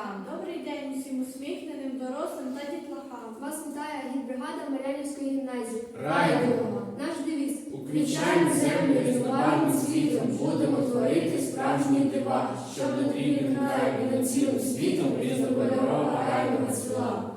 сонцю. Добрий день усім усміхненим, дорослим та дітлахам. Вас вітає гідбригада Мар'янівської гімназії. Райдуга. Наш девіз. Уквічаємо землю різнобарвним світом, будемо творити справжні дива, щоб над рідним і над цілим світом різнокольорова райдуга села.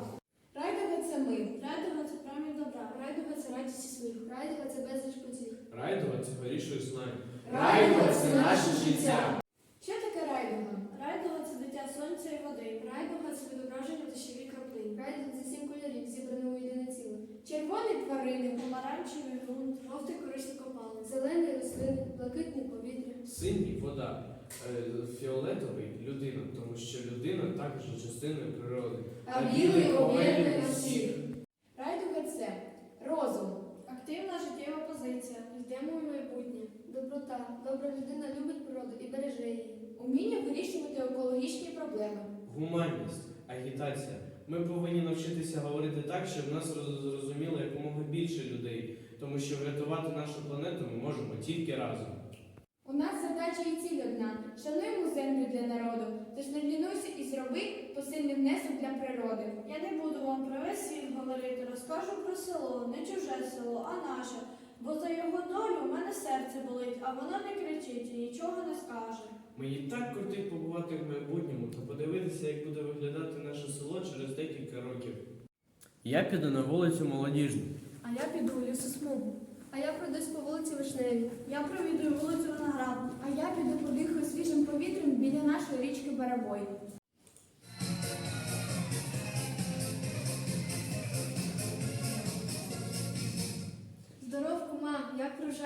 Райдуга це ми, райдуга це промінь добра, Райдуга це радість і сміх. Райдуга це безліч потіх. Райдуга це горішою знань. Райдуга це наше життя. Що таке райдуга? Райдуга це дитя сонця і води. Райдуга це відображення дощові краплин. Райдуга це сім кольорів, зібрані у єдине ціле. Червоний тварини, помаранчевий ґрунт, жовтий корисний копалин. Зелений рослини, блакитне повітря. Синій вода, е, фіолетовий людина, тому що людина також є частиною природи. А білий об'єднує всіх. Райдуга це розум, активна життєва позиція, йдемо у майбутнє. Доброта. Добра людина любить природу і береже її. Уміння вирішувати екологічні проблеми. Гуманність, агітація. Ми повинні навчитися говорити так, щоб нас зрозуміло якомога більше людей, тому що врятувати нашу планету ми можемо тільки разом. У нас задача і ціль одна. Шануємо землю для народу, тож не лінуйся і зроби посильний внесок для природи. Я не буду вам про весь світ говорити, розкажу про село, не чуже село, а наше. Бо за його долю у мене серце болить, а воно не кричить і нічого не скаже. Мені так кортить побувати в майбутньому та подивитися, як буде виглядати наше село через декілька років. Я піду на вулицю молодіжну. А я піду у лісосмугу. А я пройдусь по вулиці Вишневі. Я провідую вулицю Виноградну. А я піду подихаю свіжим повітрям біля нашої річки Барабой.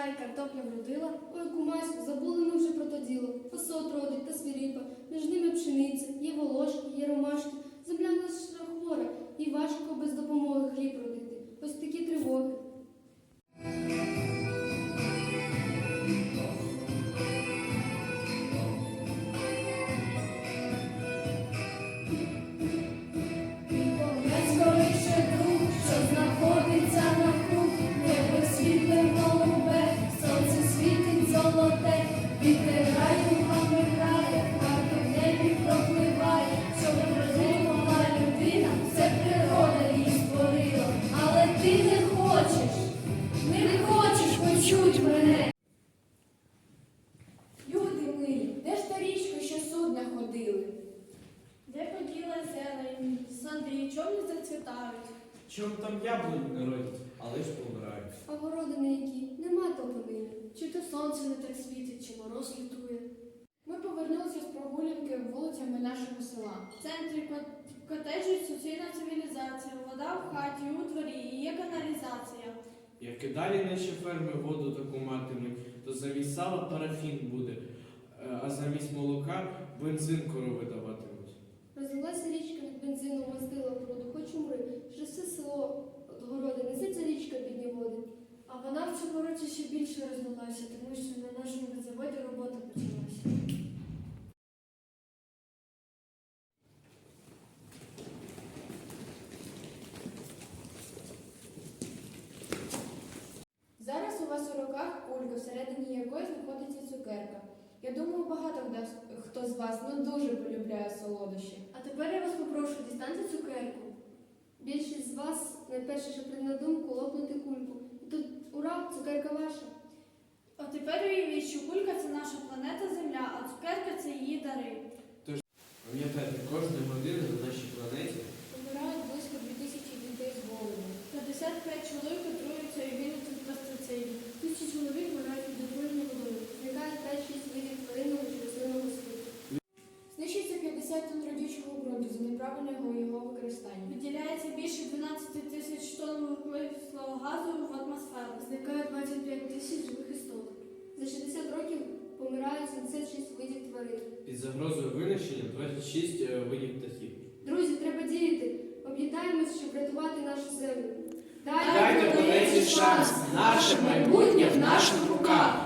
Врожай, картопля вродила. Ой, кумаську, забули ми вже про то діло. Посот родить та свиріпа, між ними пшениця, є волошки, є ромашки. Земля ще хвора, Чом там яблуні не родять, але ж помирають. А городини які, нема тополини. Чи то сонце не так світить, чи мороз лютує? Ми повернулися з прогулянки вулицями нашого села. В центрі кот- котеджі суцільна цивілізація, вода в хаті, у дворі і є каналізація. Як і далі наші ферми воду таку матимуть, то замість сала парафін буде, е, а замість молока бензин корови даватимуть. Робота почалася. Зараз у вас у руках кулька, всередині якої знаходиться цукерка. Я думаю, багато хто- з вас ну дуже полюбляє солодощі. А тепер я вас попрошу дістаньте цукерку. Більшість з вас найперше, що прийде на думку, лопнути кульку. І тут ура, цукерка ваша. А тепер уявіть, що кулька це наша планета Земля, а цукерка це її дари. Тож Пам'ятайте, кожної години на нашій планеті Помирають близько 2000 дітей з голоду. 55 чоловік отруються і винуть від пестицидів. Тисячі чоловік вмирають від отруєння водою. Зникає 5-6 видів тваринного чи рослинного світу. Знищується 50 тонн родючого ґрунту за неправильне його використання. Виділяється більше 12 тисяч тонн вуглекислого газу 156 видів тварин. Під загрозою винищення 26 е, видів птахів. Друзі, треба діяти. Об'єднаємось, щоб врятувати нашу землю. Дайте планеті шанс. Наше майбутнє в наших руках.